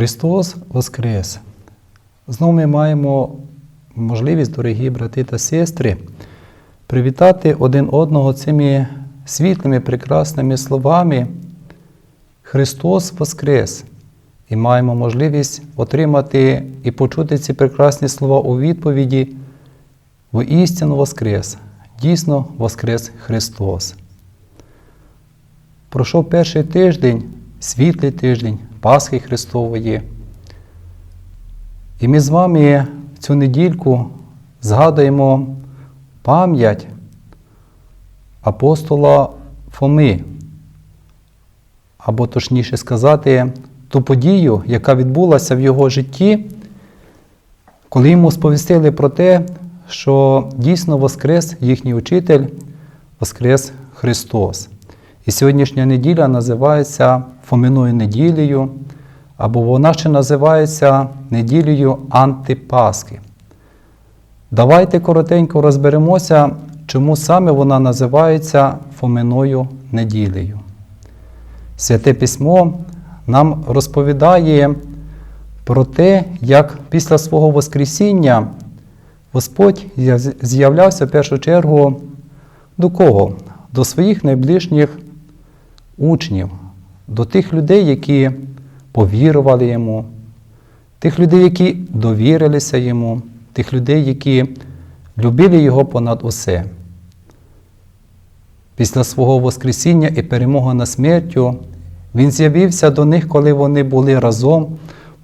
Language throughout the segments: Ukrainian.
Христос Воскрес! Знову ми маємо можливість, дорогі брати та сестри, привітати один одного цими світлими, прекрасними словами Христос Воскрес! І маємо можливість отримати і почути ці прекрасні слова у відповіді «Воістину Воскрес! Дійсно Воскрес Христос! Пройшов перший тиждень, світлий тиждень Пасхи Христової. І ми з вами в цю недільку згадуємо пам'ять апостола Фоми, або точніше сказати, ту подію, яка відбулася в його житті, коли йому сповістили про те, що дійсно Воскрес їхній учитель, Воскрес Христос. І сьогоднішня неділя називається Фоминою неділею, або вона ще називається неділею Антипаски. Давайте коротенько розберемося, чому саме вона називається Фоминою неділею. Святе письмо нам розповідає про те, як після свого Воскресіння Господь з'являвся в першу чергу до кого? До своїх найближніх учнів, до тих людей, які повірували йому, тих людей, які довірилися йому, тих людей, які любили Його понад усе. Після свого Воскресіння і перемоги над смертю Він з'явився до них, коли вони були разом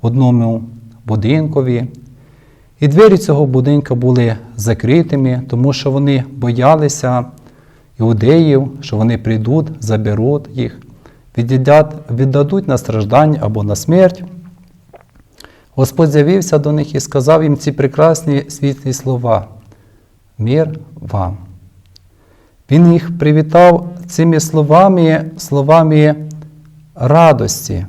в одному будинкові. І двері цього будинку були закритими, тому що вони боялися іудеїв, що вони прийдуть, заберуть їх, віддадуть, на страждання або на смерть. Господь з'явився до них і сказав їм ці прекрасні світлі слова. Мир вам. Він їх привітав цими словами, словами радості.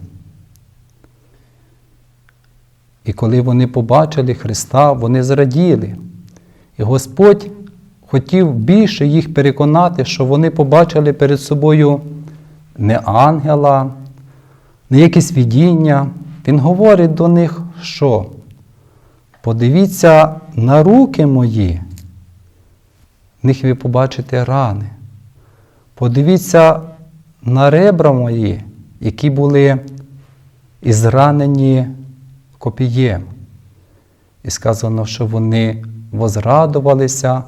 І коли вони побачили Христа, вони зраділи. І Господь хотів більше їх переконати, що вони побачили перед собою не ангела, не якесь видіння. Він говорить до них, що подивіться на руки мої, в них ви побачите рани. Подивіться на ребра мої, які були ізранені копієм. І сказано, що вони возрадувалися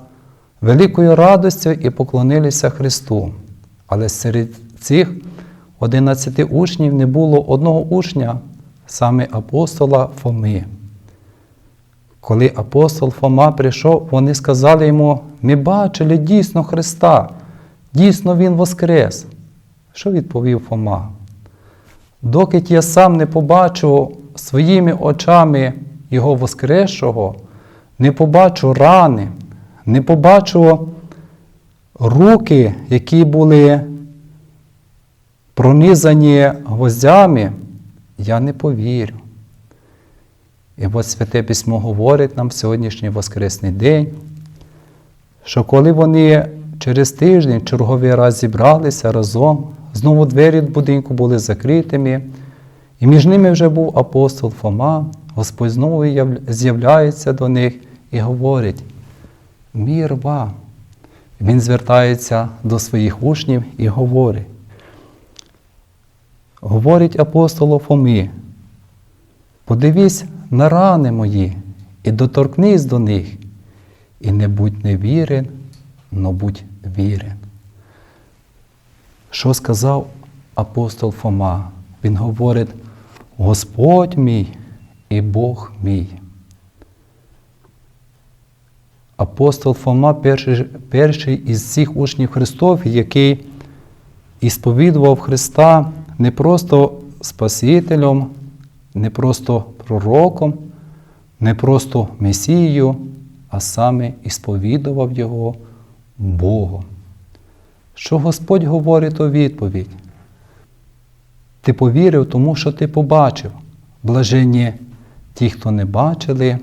великою радостю і поклонилися Христу. Але серед цих 11 учнів не було одного учня, саме апостола Фоми. Коли апостол Фома прийшов, вони сказали йому: ми бачили дійсно Христа, дійсно Він Воскрес. Що відповів Фома? Доки я сам не побачу своїми очами Його Воскресшого, не побачу рани, не побачу руки, які були пронизані гвоздями, я не повірю. І от Святе Письмо говорить нам в сьогоднішній Воскресний день, що коли вони через тиждень черговий раз зібралися разом, знову двері будинку були закритими, і між ними вже був апостол Фома, Господь знову з'являється до них і говорить: Мір вам! Він звертається до своїх учнів і говорить. Говорить апостолу Фомі, подивись на рани мої і доторкнись до них, і не будь невірен, но будь вірен. Що сказав апостол Фома? Він говорить, Господь мій і Бог мій. Апостол Фома перший, перший із всіх учнів Христов, який ісповідував Христа не просто Спасителем, не просто пророком, не просто Месією, а саме ісповідував Його Богом. Що Господь говорить у відповідь? Ти повірив тому, що ти побачив. Блаженні ті, хто не бачили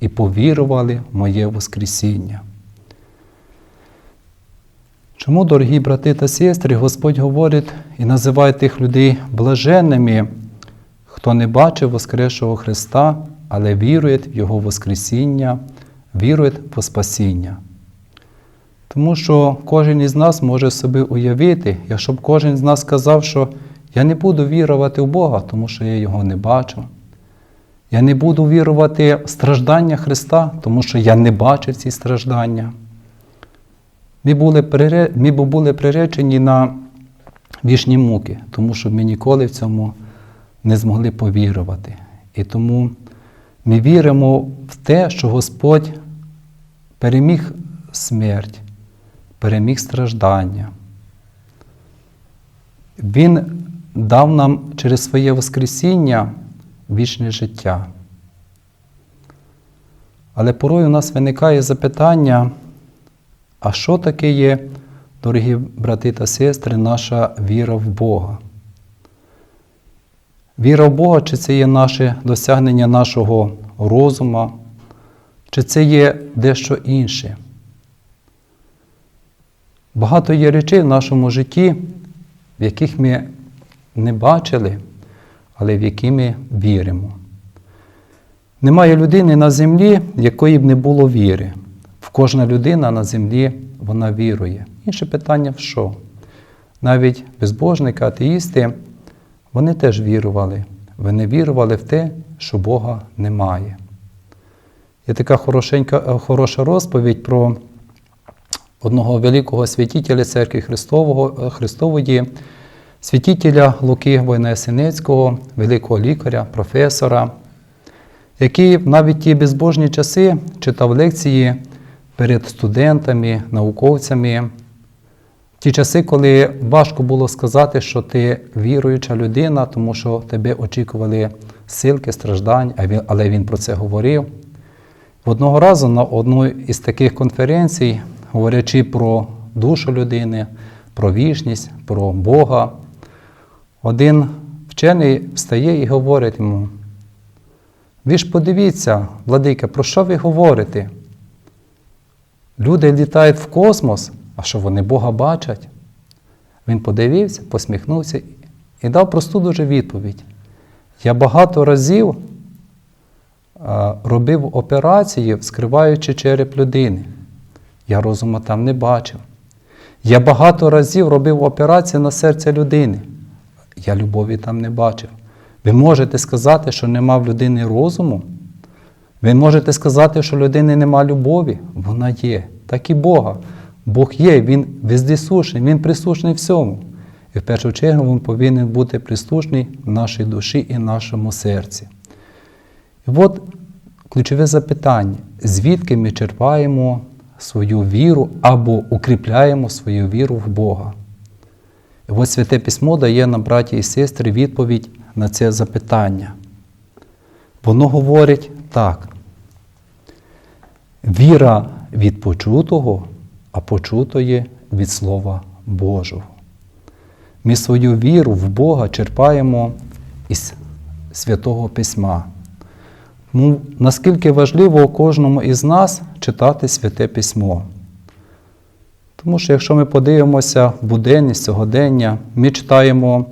і повірували в моє Воскресіння. Чому, дорогі брати та сестри, Господь говорить і називає тих людей блаженними, хто не бачив Воскресшого Христа, але вірує в Його Воскресіння, вірує в спасіння. Тому що кожен із нас може собі уявити, якщо б кожен з нас сказав, що я не буду вірувати в Бога, тому що я Його не бачу. Я не буду вірувати в страждання Христа, тому що я не бачив ці страждання. Ми були, ми були приречені на вічні муки, тому що ми ніколи в цьому не змогли повірувати. І тому ми віримо в те, що Господь переміг смерть, переміг страждання. Він дав нам через своє Воскресіння вічне життя. Але порой у нас виникає запитання, а що таке є, дорогі брати та сестри, наша віра в Бога? Віра в Бога, чи це є наше досягнення нашого розуму, чи це є дещо інше? Багато є речей в нашому житті, в яких ми не бачили, але в які ми віримо. Немає людини на землі, якої б не було віри. Кожна людина на землі вона вірує. Інше питання в що? Навіть безбожники, атеїсти, вони теж вірували. Вони вірували в те, що Бога немає. Є така хорошенька, хороша розповідь про одного великого святителя церкви Христового, Христової, святителя Луки Войнесенецького, великого лікаря, професора, який навіть ті безбожні часи читав лекції перед студентами, науковцями. Ті часи, коли важко було сказати, що ти віруюча людина, тому що тебе очікували силки, страждань, але він про це говорив. Одного разу на одній із таких конференцій, говорячи про душу людини, про вічність, про Бога, один вчений встає і говорить йому: ви ж подивіться, владика, про що ви говорите? Люди літають в космос, а що вони Бога бачать? Він подивився, посміхнувся і дав просту дуже відповідь. Я багато разів робив операції, вскриваючи череп людини. Я розуму там не бачив. Я багато разів робив операції на серце людини. Я любові там не бачив. Ви можете сказати, що нема в людини розуму. Ви можете сказати, що людини нема любові. Вона є. Так і Бога. Бог є, Він вездесушний, Він присушний всьому. І в першу чергу Він повинен бути присутній в нашій душі і нашому серці. І от ключове запитання: звідки ми черпаємо свою віру або укріпляємо свою віру в Бога? І от Святе Письмо дає нам, браті і сестри, відповідь на це запитання. Воно говорить так. Віра від почутого, а почутої від Слова Божого. Ми свою віру в Бога черпаємо із Святого Письма. Ну, Наскільки важливо кожному із нас читати Святе Письмо. Тому що якщо ми подивимося в буденність сьогодення, ми читаємо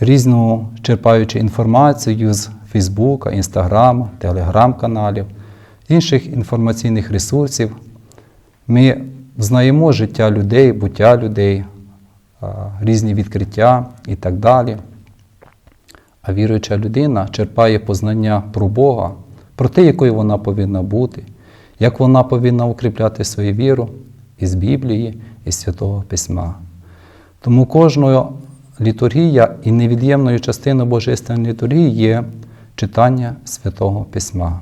різну черпаючи інформацію з Фейсбука, Інстаграма, Телеграм-каналів, інших інформаційних ресурсів. Ми знаємо життя людей, буття людей, різні відкриття і так далі. А віруюча людина черпає познання про Бога, про те, якою вона повинна бути, як вона повинна укріпляти свою віру із Біблії, із Святого Письма. Тому кожна літургія і невід'ємною частиною Божественної літургії є читання Святого Письма.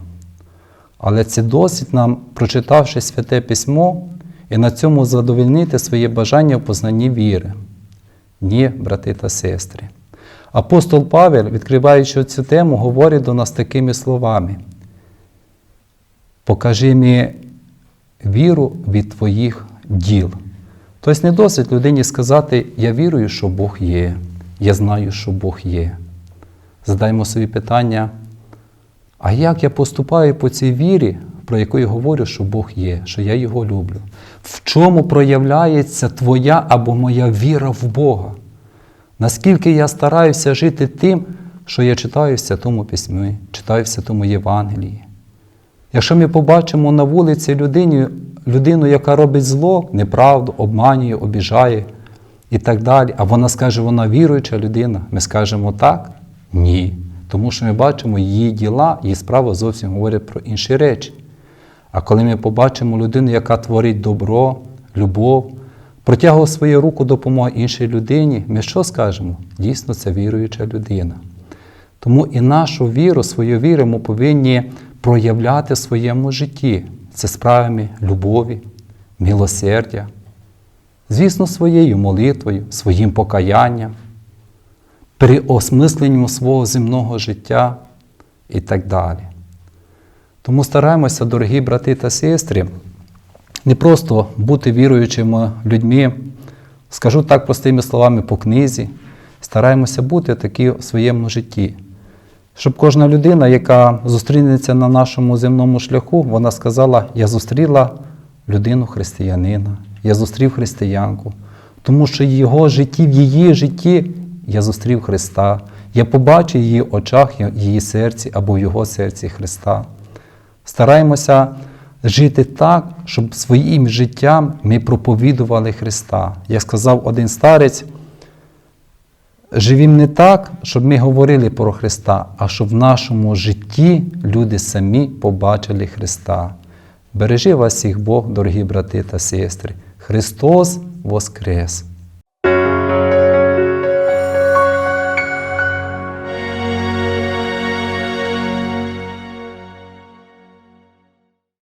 Але це досить нам, прочитавши Святе Письмо, і на цьому задовольнити своє бажання в познанні віри. Ні, брати та сестри. Апостол Павел, відкриваючи цю тему, говорить до нас такими словами: Покажи мені віру від твоїх діл. Тобто не досить людині сказати, я вірую, що Бог є, я знаю, що Бог є. Задаймо собі питання, а як я поступаю по цій вірі, про яку я говорю, що Бог є, що я Його люблю? В чому проявляється твоя або моя віра в Бога? Наскільки я стараюся жити тим, що я читаю в Святому Письмі, читаю в Святому Євангелії. Якщо ми побачимо на вулиці людині, людину, яка робить зло, неправду, обманює, обіжає і так далі, а вона скаже, вона віруюча людина, ми скажемо так? Ні. Тому що ми бачимо її діла, її справи зовсім говорять про інші речі. А коли ми побачимо людину, яка творить добро, любов, протягує свою руку допомоги іншій людині, ми що скажемо? Дійсно, це віруюча людина. Тому і нашу віру, свою віру ми повинні проявляти в своєму житті. Це справами любові, милосердя, звісно, своєю молитвою, своїм покаянням, переосмисленням свого земного життя і так далі. Тому стараємося, дорогі брати та сестри, не просто бути віруючими людьми, скажу так простими словами по книзі, стараємося бути такі в своєму житті. Щоб кожна людина, яка зустрінеться на нашому земному шляху, вона сказала: Я зустріла людину християнина, я зустрів християнку, тому що його житті, в її житті я зустрів Христа, я побачив в її очах, її серці або в його серці Христа. Стараємося жити так, щоб своїм життям ми проповідували Христа. Як сказав один старець, живім не так, щоб ми говорили про Христа, а щоб в нашому житті люди самі побачили Христа. Бережи вас всіх Бог, дорогі брати та сестри. Христос Воскрес!